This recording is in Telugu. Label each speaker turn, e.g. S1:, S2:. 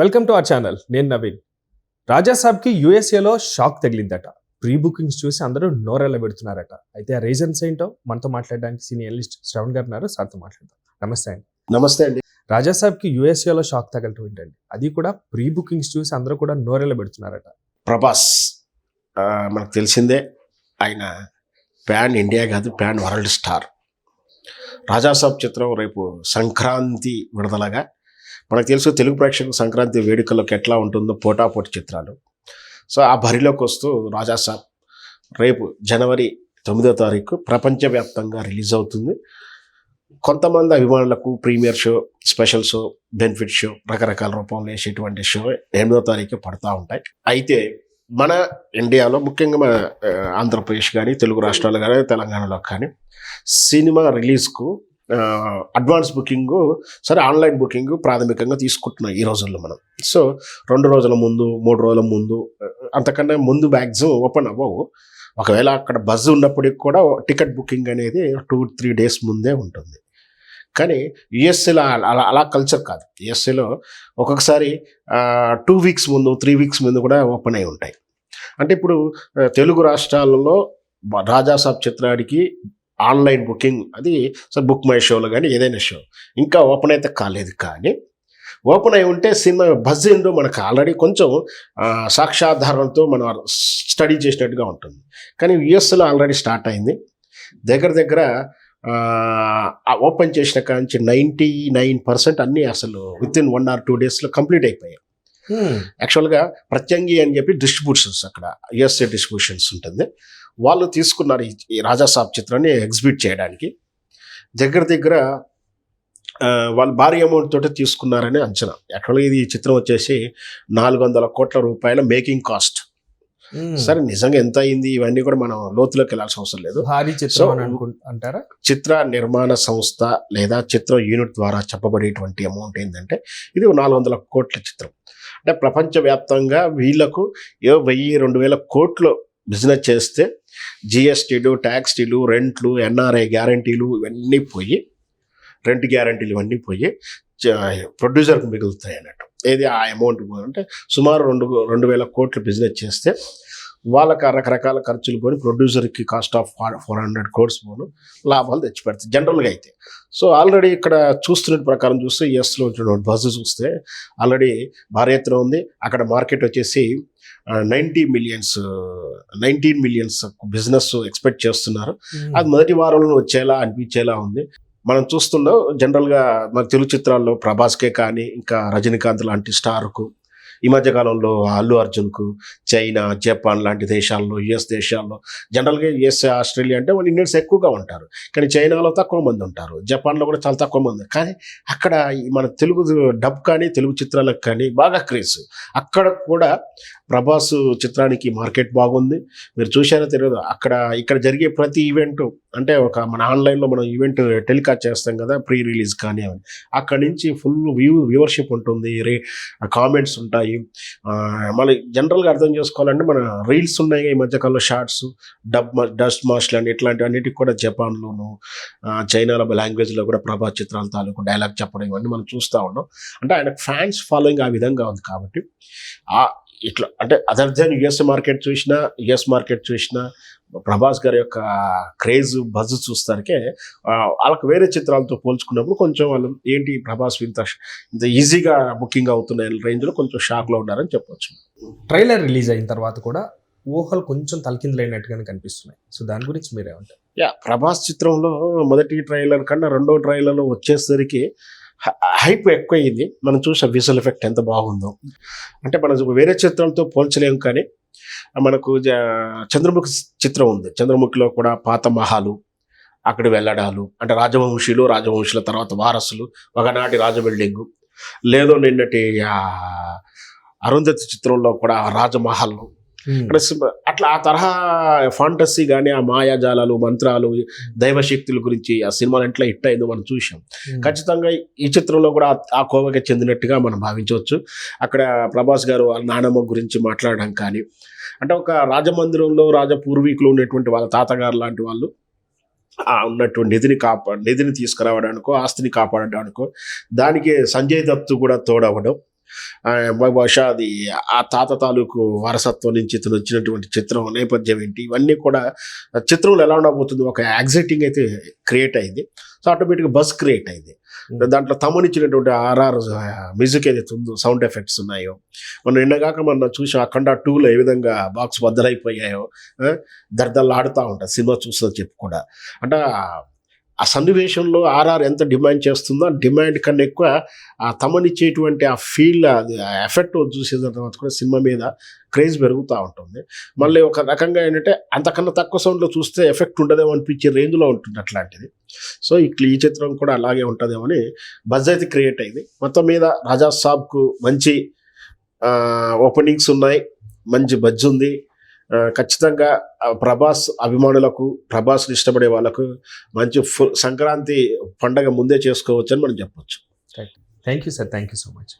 S1: వెల్కమ్ టు అవర్ ఛానల్ నేను నవీన్. రాజా సాబ్కి యూఎస్ఏలో షాక్ తగిలిందట. ప్రీ బుకింగ్స్ చూసి అందరూ నోరెళ్ళ పెడుతున్నారట అయితే ఆ రీజన్స్ ఏంటో మనతో మాట్లాడడానికి సీనియర్ లిస్ట్ శ్రవణ్ గారు ఉన్నారు. సార్తో మాట్లాడదాం. నమస్తే అండి.
S2: నమస్తే అండి.
S1: రాజా సాబ్కి యూఎస్ఏలో షాక్ తగలటం ఏంటండి? అది కూడా ప్రీ బుకింగ్స్ చూసి అందరూ కూడా నోరెళ్ళ పెడుతున్నారట
S2: ప్రభాస్ మనకు తెలిసిందే ఆయన ప్యాన్ ఇండియా కాదు ప్యాన్ వరల్డ్ స్టార్. రాజాసాబ్ చిత్రం రేపు సంక్రాంతి విడుదలగా మనకు తెలుసు తెలుగు ప్రేక్షకుల సంక్రాంతి వేడుకలకు ఎట్లా ఉంటుందో పోటాపోటీ చిత్రాలు. సో ఆ బరిలోకి వస్తూ రాజా సార్ రేపు జనవరి తొమ్మిదో తారీఖు ప్రపంచవ్యాప్తంగా రిలీజ్ అవుతుంది. కొంతమంది అభిమానులకు premiere show special show benefit show రకరకాల రూపంలో వేసేటువంటి షో ఎనిమిదో తారీఖు పడతా ఉంటాయి. అయితే మన ఇండియాలో ముఖ్యంగా మన ఆంధ్రప్రదేశ్ కానీ తెలుగు రాష్ట్రాలు కానీ తెలంగాణలో కానీ సినిమా రిలీజ్కు అడ్వాన్స్ బుకింగ్ సరే ఆన్లైన్ బుకింగ్ ప్రాథమికంగా తీసుకుంటున్నాం ఈ రోజుల్లో మనం. సో రెండు రోజుల ముందు మూడు రోజుల ముందు అంతకన్నా ముందు మ్యాక్సిమం ఓపెన్ అవ్వవు. ఒకవేళ అక్కడ బజ్ ఉన్నప్పటికి కూడా టికెట్ బుకింగ్ అనేది టూ త్రీ డేస్ ముందే ఉంటుంది. కానీ యుఎస్ఏలో అలా అలా కల్చర్ కాదు. యుఎస్ఏలో ఒక్కొక్కసారి టూ వీక్స్ ముందు త్రీ వీక్స్ ముందు కూడా ఓపెన్ అయి ఉంటాయి. అంటే ఇప్పుడు తెలుగు రాష్ట్రాలలో రాజాసాబ్ చిత్రానికి ఆన్లైన్ బుకింగ్ అది సో బుక్ మై షోలో కానీ ఏదైనా షో. ఇంకా ఓపెన్ అయితే కాలేదు కానీ ఓపెన్ అయి ఉంటే సినిమా బజ్ ఏందో మనకు ఆల్రెడీ కొంచెం ఆ, సాక్ష్యాధారాలతో మనం స్టడీ చేసినట్టుగా ఉంటుంది. కానీ యుఎస్లో ఆల్రెడీ స్టార్ట్ అయింది. దగ్గర దగ్గర ఓపెన్ చేసిన కాంచి నైంటీ నైన్ పర్సెంట్ అన్నీ అసలు with in one or two డేస్లో కంప్లీట్ అయిపోయాయి. యాక్చువల్గా ప్రత్యంగి అని చెప్పి డిస్ట్రిబ్యూషన్స్ అక్కడ యుఎస్ఏ డిస్ట్రిబ్యూషన్స్ ఉంటుంది. వాళ్ళు తీసుకున్నారు ఈ- రాజాసాబ్ చిత్రాన్ని ఎగ్జిబిట్ చేయడానికి. దగ్గర దగ్గర వాళ్ళు భారీ అమౌంట్ తోటి తీసుకున్నారని అంచనా. యాక్చువల్గా ఇది ఈ చిత్రం వచ్చేసి నాలుగు వందల కోట్ల రూపాయల మేకింగ్ కాస్ట్. సరే నిజంగా ఎంత అయింది? ఇవన్నీ కూడా మనం లోతులోకి వెళ్ళాల్సిన అవసరం లేదు.
S1: అంటారా?
S2: చిత్ర నిర్మాణ సంస్థ లేదా చిత్ర యూనిట్ ద్వారా చెప్పబడేటువంటి అమౌంట్ ఏంటంటే ఇది నాలుగు వందల కోట్ల చిత్రం. అంటే ప్రపంచవ్యాప్తంగా వీళ్ళకు ఏ వెయ్యి రెండు వేల కోట్లు బిజినెస్ చేస్తే జిఎస్టీలు ట్యాక్స్టీలు రెంట్లు ఎన్ఆర్ఐ గ్యారంటీలు ఇవన్నీ పోయి రెంట్ గ్యారంటీలు ఇవన్నీ పోయి ప్రొడ్యూసర్కి మిగులుతాయి అన్నట్టు. ఏది ఆ అమౌంట్ అంటే సుమారు రెండు రెండు వేల కోట్లు బిజినెస్ చేస్తే వాళ్ళకి ఆ రకరకాల ఖర్చులు పోని ప్రొడ్యూసర్కి cost of four hundred crores పోను లాభాలు తెచ్చిపెడతాయి జనరల్గా అయితే. సో ఆల్రెడీ ఇక్కడ చూస్తున్న ప్రకారం చూస్తే ఎస్లో వచ్చినటువంటి బస్సు చూస్తే ఆల్రెడీ భారీ ఎత్తున ఉంది. అక్కడ మార్కెట్ వచ్చేసి ninety millions nineteen millions business expect చేస్తున్నారు. అది మొదటి వారంలో వచ్చేలా అనిపించేలా ఉంది. మనం చూస్తున్నాం జనరల్గా మన తెలుగు చిత్రాల్లో ప్రభాస్కే కానీ ఇంకా రజనీకాంత్ లాంటి స్టార్కు ఈ మధ్య కాలంలో అల్లు అర్జున్కు చైనా జపాన్ లాంటి దేశాల్లో యుఎస్ దేశాల్లో జనరల్గా యుఎస్ ఆస్ట్రేలియా అంటే వాళ్ళు ఇండియన్స్ ఎక్కువగా ఉంటారు. కానీ చైనాలో తక్కువ మంది ఉంటారు. జపాన్లో కూడా చాలా తక్కువ మంది కానీ అక్కడ మన తెలుగు డబ్ కానీ తెలుగు చిత్రాలకు కానీ బాగా క్రేజ్. అక్కడ కూడా ప్రభాస్ చిత్రానికి మార్కెట్ బాగుంది. మీరు చూశారో తెలియదు. అక్కడ ఇక్కడ జరిగే ప్రతి ఈవెంట్ అంటే ఒక మన ఆన్లైన్లో మనం ఈవెంట్ టెలికాస్ట్ చేస్తాం కదా ప్రీ రిలీజ్ కానీ అని అక్కడ నుంచి ఫుల్ వ్యూ వ్యూవర్షిప్ ఉంటుంది. రే కామెంట్స్ ఉంటాయి. మళ్ళీ జనరల్గా అర్థం చేసుకోవాలంటే మన రీల్స్ ఉన్నాయి ఈ మధ్యకాలంలో షార్ట్స్ డబ్ డస్ట్ మాస్ట్లు అని ఇట్లాంటివన్నిటికి కూడా జపాన్లోను చైనాలో లాంగ్వేజ్లో కూడా ప్రభాస్ చిత్రాల తాలూకు డైలాగ్ చెప్పడం ఇవన్నీ మనం చూస్తూ ఉన్నాం. అంటే ఆయన ఫ్యాన్స్ ఫాలోయింగ్ ఆ విధంగా ఉంది కాబట్టి ఇట్లా అంటే అదర్ దెన్ యుఎస్ మార్కెట్ చూసినా యుఎస్ మార్కెట్ చూసినా ప్రభాస్ గారి యొక్క క్రేజ్ బజ్ చూస్తానికే వాళ్ళకి వేరే చిత్రాలతో పోల్చుకున్నప్పుడు కొంచెం వాళ్ళు ఏంటి ప్రభాస్ ఇంత ఇంత ఈజీగా బుకింగ్ అవుతున్న రేంజ్లో కొంచెం షాక్లో ఉన్నారని చెప్పొచ్చు.
S1: ట్రైలర్ రిలీజ్ అయిన తర్వాత కూడా ఊహలు కొంచెం తలకిందులైనట్టుగానే కనిపిస్తున్నాయి. సో దాని గురించి మీరేమంటారు?
S2: యా ప్రభాస్ చిత్రంలో మొదటి ట్రైలర్ కన్నా రెండో ట్రైలర్లో వచ్చేసరికి హైప్ ఎక్కువైంది. మనం చూసే విజువల్ ఎఫెక్ట్ ఎంత బాగుందో. అంటే మనం వేరే చిత్రంతో పోల్చలేము కానీ మనకు జ- చంద్రముఖి చిత్రం ఉంది. చంద్రముఖిలో కూడా పాత మహాలు అక్కడ వెళ్ళడాలు అంటే రాజవంశీలు రాజవంశుల తర్వాత వారసులు ఒకనాటి రాజ బిల్డింగు లేదో నిన్నటి అరుంధతి చిత్రంలో కూడా రాజమహల్ ప్లస్ అట్లా ఆ తరహా ఫాంటసీ కానీ ఆ మాయాజాలాలు మంత్రాలు దైవశక్తుల గురించి ఆ సినిమాలు ఎట్లా హిట్ అయిందో మనం చూసాం ఖచ్చితంగా ఈ చిత్రంలో కూడా ఆ- కోవకి చెందినట్టుగా మనం భావించవచ్చు. అక్కడ ప్రభాస్ గారు వాళ్ళ నానమ్మ గురించి మాట్లాడడం కానీ అంటే ఒక రాజమందిరంలో రాజ పూర్వీకులు ఉన్నటువంటి వాళ్ళ తాతగారు లాంటి వాళ్ళు ఆ ఉన్నటువంటి నిధిని కాపా నిధిని తీసుకురావడానికో ఆస్తిని కాపాడడానికో దానికి సంజయ్ దత్తు కూడా తోడవడం బహుశా అది ఆ తాత తాలూకు వారసత్వం నుంచి ఇతను వచ్చినటువంటి చిత్రం నేపథ్యం ఏంటి? ఇవన్నీ కూడా చిత్రంలో ఎలా ఉండబోతుంది? ఒక యాక్సైటింగ్ అయితే క్రియేట్ అయింది. సో ఆటోమేటిక్గా బస్ క్రియేట్ అయింది.
S1: Hmm.
S2: దాంట్లో తమనిచ్చినటువంటి ఆర్ఆర్ మ్యూజిక్ ఏదైతే ఉందో సౌండ్ ఎఫెక్ట్స్ ఉన్నాయో మనం నిన్నగాక మనం చూసి అఖండ టూలో ఏ విధంగా బాక్స్ బద్దలైపోయాయో దర్దల్లాడుతూ ఉంటుంది సినిమా చూస్తుందని చెప్పి కూడా. అంటే ఆ- సన్నివేశంలో ఆర్ఆర్ ఎంత డిమాండ్ చేస్తుందో ఆ డిమాండ్ కన్నా ఎక్కువ ఆ తమనిచ్చేటువంటి ఆ ఫీల్ అది ఆ ఎఫెక్ట్ చూసిన తర్వాత కూడా సినిమా మీద క్రేజ్ పెరుగుతూ ఉంటుంది. మళ్ళీ ఒక రకంగా ఏంటంటే అంతకన్నా తక్కువ సౌండ్లో చూస్తే ఎఫెక్ట్ ఉండదేమో అనిపించే రేంజ్లో ఉంటుంది అట్లాంటిది. సో ఈ ఈ చిత్రం కూడా అలాగే ఉంటుందేమో అని బజ్ అయితే క్రియేట్ అయింది. మొత్తం మీద రాజా సాబ్కు మంచి ఓపెనింగ్స్ ఉన్నాయి. మంచి బజ్ ఉంది. ఖచ్చితంగా ప్రభాస్ అభిమానులకు ప్రభాస్ని ఇష్టపడే వాళ్ళకు మంచి ఫుల్ సంక్రాంతి పండగ ముందే చేసుకోవచ్చు అని మనం చెప్పొచ్చు.
S1: Thank you sir thank you so much